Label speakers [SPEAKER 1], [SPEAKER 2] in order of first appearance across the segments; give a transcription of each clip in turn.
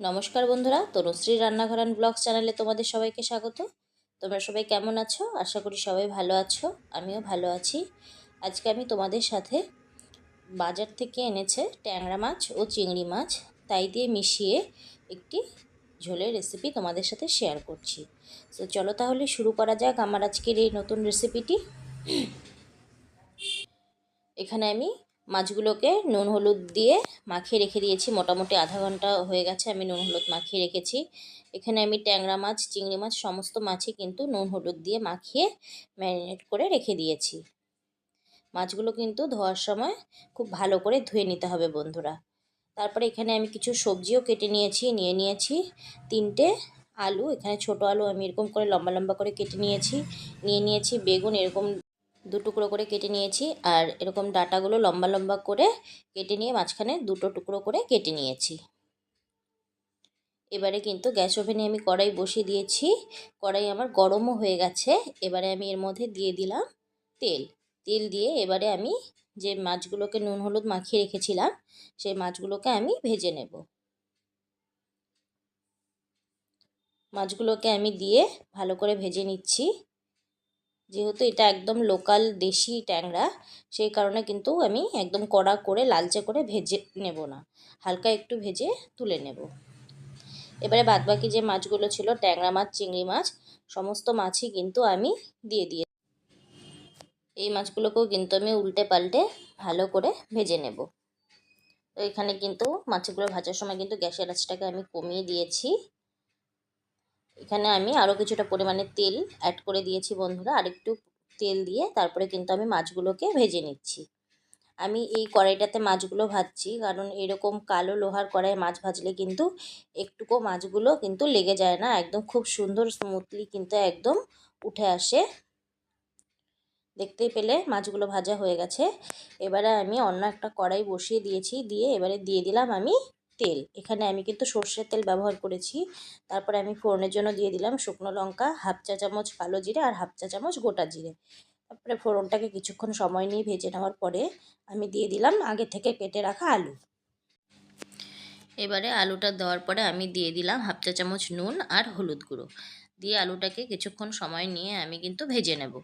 [SPEAKER 1] নমস্কার বন্ধুরা তনুশ্রী রান্নাঘর অ্যান্ড ব্লগস চ্যানেলে তোমাদের সবাইকে স্বাগত। তোমরা সবাই কেমন আছো? আশা করি সবাই ভালো আছো, আমিও ভালো আছি। আজকে আমি তোমাদের সাথে বাজার থেকে এনেছে ট্যাংরা মাছ ও চিংড়ি মাছ, তাই দিয়ে মিশিয়ে একটি ঝোলের রেসিপি তোমাদের সাথে শেয়ার করছি। তো চলো তাহলে শুরু করা যাক আমার আজকের এই নতুন রেসিপিটি এখানে আমি মাছগুলোকে নুন হলুদ দিয়ে মাখিয়ে রেখে দিয়েছি। মোটামুটি আধা ঘণ্টা হয়ে গেছে আমি নুন হলুদ মাখিয়ে রেখেছি। এখানে আমি ট্যাংরা মাছ, চিংড়ি মাছ সমস্ত মাছই কিন্তু নুন হলুদ দিয়ে মাখিয়ে ম্যারিনেট করে রেখে দিয়েছি। মাছগুলো কিন্তু ধোয়ার সময় খুব ভালো করে ধুয়ে নিতে হবে বন্ধুরা। তারপরে এখানে আমি কিছু সবজিও কেটে নিয়েছি, নিয়ে নিয়েছি। তিনটে আলু, এখানে ছোট আলু আমি এরকম করে লম্বা লম্বা করে কেটে নিয়েছি। নিয়ে নিয়েছি বেগুন, এরকম দু টুকরো করে কেটে নিয়েছি আর এরকম ডাটাগুলো লম্বা লম্বা করে কেটে নিয়ে মাঝখানে দুটো টুকরো করে কেটে নিয়েছি। এবারে কিন্তু গ্যাস ওভেনে আমি কড়াই বসিয়ে দিয়েছি। কড়াই আমার গরমও হয়ে গেছে। এবারে আমি এর মধ্যে দিয়ে দিলাম তেল। তেল দিয়ে এবারে আমি যে মাছগুলোকে নুন হলুদ মাখিয়ে রেখেছিলাম, সেই মাছগুলোকে আমি ভেজে নেব। মাছগুলোকে আমি দিয়ে ভালো করে ভেজে নিচ্ছি। যেহেতু এটা একদম লোকাল দেশি ট্যাংরা, সেই কারণে কিন্তু আমি একদম কড়া করে লালচে করে ভেজে নেব না। হালকা একটু ভেজে তুলে নেব। এবারে বাদবাকি যে মাছগুলো ছিল, ট্যাংরা মাছ, চিংড়ি মাছ, সমস্ত মাছই কিন্তু আমি দিয়ে দিয়ে এই মাছগুলোকেও কিন্তু আমি উল্টে পাল্টে ভালো করে ভেজে নেব। তো এখানে কিন্তু মাছগুলো ভাজার সময় কিন্তু গ্যাসের আঁচটাকে আমি কমিয়ে দিয়েছি। এখানে আমি আরও কিছুটা পরিমাণে তেল অ্যাড করে দিয়েছি বন্ধুরা। আরেকটু তেল দিয়ে তারপরে কিন্তু আমি মাছগুলোকে ভেজে নিচ্ছি। আমি এই কড়াইটাতে মাছগুলো ভাজছি, কারণ এরকম কালো লোহার কড়াই মাছ ভাজলে কিন্তু একটুকু মাছগুলো কিন্তু লেগে যায় না। একদম খুব সুন্দর স্মুথলি কিন্তু একদম উঠে আসে। দেখতেই পেলে মাছগুলো ভাজা হয়ে গেছে। এবারে আমি অন্য একটা কড়াই বসিয়ে দিয়েছি, দিয়ে এবারে দিয়ে দিলাম আমি তেল। এখানে আমি কিন্তু সর্ষের তেল ব্যবহার করেছি। তারপরে আমি ফোড়নের জন্য দিয়ে দিলাম শুকনো লঙ্কা, হাফ চা চামচ কালো জিরে আর হাফ চা চামচ গোটা জিরে। তারপরে ফোড়নটাকে কিছুক্ষণ সময় নিয়ে ভেজে নেওয়ার পরে আমি দিয়ে দিলাম আগে থেকে কেটে রাখা আলু। এবারে আলুটা দেওয়ার পরে আমি দিয়ে দিলাম হাফ চা চামচ নুন আর হলুদ গুঁড়ো। দিয়ে আলুটাকে কিছুক্ষণ সময় নিয়ে আমি কিন্তু ভেজে নেব।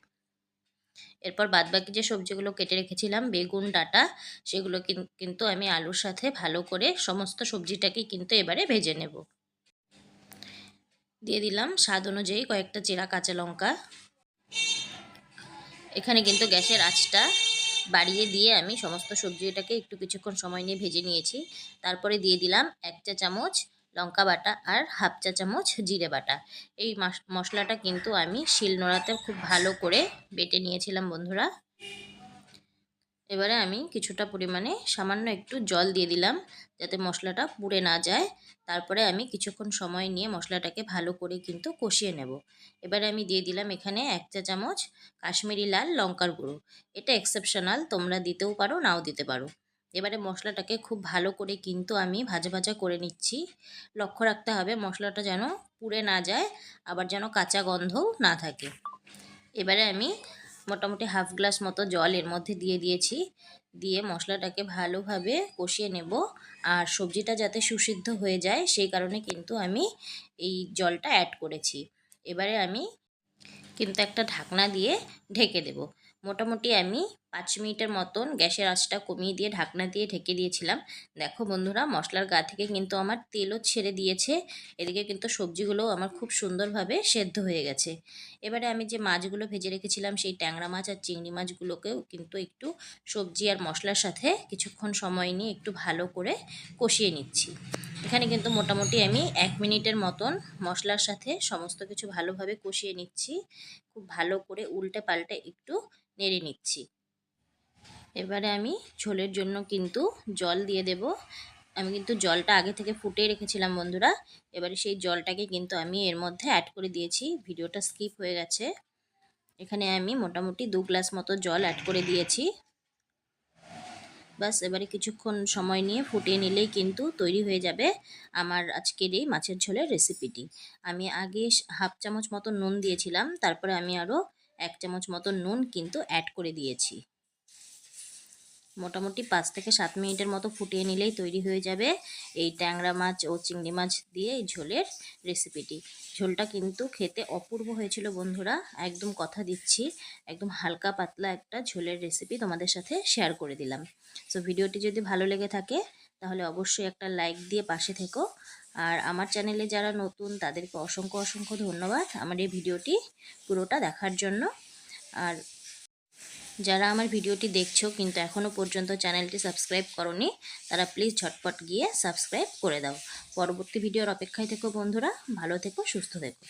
[SPEAKER 1] এরপর বাদবাকি যে সবজিগুলো কেটে রেখেছিলাম, বেগুন, ডাটা, সেগুলো কিন্তু আমি আলুর সাথে ভালো করে সমস্ত সবজিটাকে কিন্তু এবারে ভেজে নেব। দিয়ে দিলাম স্বাদ অনুযায়ী কয়েকটা চেরা কাঁচা লঙ্কা। এখানে কিন্তু গ্যাসের আঁচটা বাড়িয়ে দিয়ে আমি সমস্ত সবজিটাকে একটু কিছুক্ষণ সময় নিয়ে ভেজে নিয়েছি। তারপরে দিয়ে দিলাম এক চা চামচ লঙ্কা বাটা আর হাফ চা চামচ জিরে বাটা। এই মশলাটা কিন্তু আমি শিলনোড়াতে খুব ভালো করে বেটে নিয়েছিলাম, বন্ধুরা। এবারে আমি কিছুটা পরিমাণে সামান্য একটু জল দিয়ে দিলাম, যাতে মশলাটা পুড়ে না যায়। তারপরে আমি কিছুক্ষণ সময় নিয়ে মশলাটাকে ভালো করে কিন্তু কষিয়ে নেব। এবারে আমি দিয়ে দিলাম এখানে এক চা চামচ কাশ্মীরি লাল লঙ্কার গুঁড়ো। এটা এক্সেপশনাল, তোমরা দিতেও পারো, নাও দিতে পারো। এবারে মশলাটাকে খুব ভালো করে কিন্তু আমি ভাজা ভাজা করে নিচ্ছি। লক্ষ্য রাখতে হবে মশলাটা যেন পুড়ে না যায়, আবার যেন কাঁচা গন্ধও না থাকে। এবারে আমি মোটামুটি হাফ গ্লাস মতো জল এর মধ্যে দিয়ে দিয়েছি। দিয়ে মশলাটাকে ভালোভাবে কষিয়ে নেব। আর সবজিটা যাতে সুসিদ্ধ হয়ে যায়, সেই কারণে কিন্তু আমি এই জলটা অ্যাড করেছি। এবারে আমি কিন্তু একটা ঢাকনা দিয়ে ঢেকে দেব। মোটামুটি আমি পাঁচ মিনিটের মতন গ্যাসের আঁচটা কমিয়ে দিয়ে ঢাকনা দিয়ে ঢেকে দিয়েছিলাম। দেখো বন্ধুরা, মশলার গা থেকে কিন্তু আমার তেলও ছেড়ে দিয়েছে। এদিকে কিন্তু সবজিগুলোও আমার খুব সুন্দরভাবে সেদ্ধ হয়ে গেছে। এবারে আমি যে মাছগুলো ভেজে রেখেছিলাম, সেই ট্যাংরা মাছ আর চিংড়ি মাছগুলোকেও কিন্তু একটু সবজি আর মশলার সাথে কিছুক্ষণ সময় নিয়ে একটু ভালো করে কষিয়ে নিচ্ছি। এখানে কিন্তু মোটামুটি আমি এক মিনিটের মতন মশলার সাথে সমস্ত কিছু ভালোভাবে কষিয়ে নিচ্ছি। খুব ভালো করে উল্টে পাল্টে একটু নেড়ে নিচ্ছি। এবারে আমি ঝোলের জন্য কিন্তু জল দিয়ে দেব। আমি কিন্তু জলটা আগে থেকে ফুটে রেখেছিলাম বন্ধুরা। এবারে সেই জলটাকে কিন্তু আমি এর মধ্যে অ্যাড করে দিয়েছি। ভিডিওটা স্কিপ হয়ে গেছে। এখানে আমি মোটামুটি দু গ্লাস মতো জল অ্যাড করে দিয়েছি। বাস এবারে কিছুক্ষণ সময় নিয়ে ফুটিয়ে নিলেই কিন্তু তৈরি হয়ে যাবে আমার আজকের এই মাছের ঝোলের রেসিপিটি আমি আগে হাফ চামচ মতো নুন দিয়েছিলাম। তারপরে আমি আরও এক চামচ মতো নুন কিন্তু অ্যাড করে দিয়েছি। মোটামুটি পাঁচ থেকে সাত মিনিটের মতো ফুটিয়ে নিলেই তৈরি হয়ে যাবে এই ট্যাংরা মাছ ও চিংড়ি মাছ দিয়ে এই ঝোলের রেসিপিটি ঝোলটা কিন্তু খেতে অপূর্ব হয়েছিল বন্ধুরা, একদম কথা দিচ্ছি, একদম হালকা পাতলা একটা ঝোলের রেসিপি তোমাদের সাথে শেয়ার করে দিলাম। সো ভিডিওটি যদি ভালো লেগে থাকে, তাহলে অবশ্যই একটা লাইক দিয়ে পাশে থেকো আর আমার চ্যানেলে যারা নতুন, তাদেরকে অসংখ্য অসংখ্য ধন্যবাদ আমার এই ভিডিওটি পুরোটা দেখার জন্য। আর যারা আমার ভিডিওটি দেখছ কিন্তু এখনও পর্যন্ত চ্যানেলটি সাবস্ক্রাইব করনি, তারা প্লিজ ঝটপট গিয়ে সাবস্ক্রাইব করে দাও। পরবর্তী ভিডিওর অপেক্ষায় থেকো বন্ধুরা, ভালো থেকো, সুস্থ থেকো।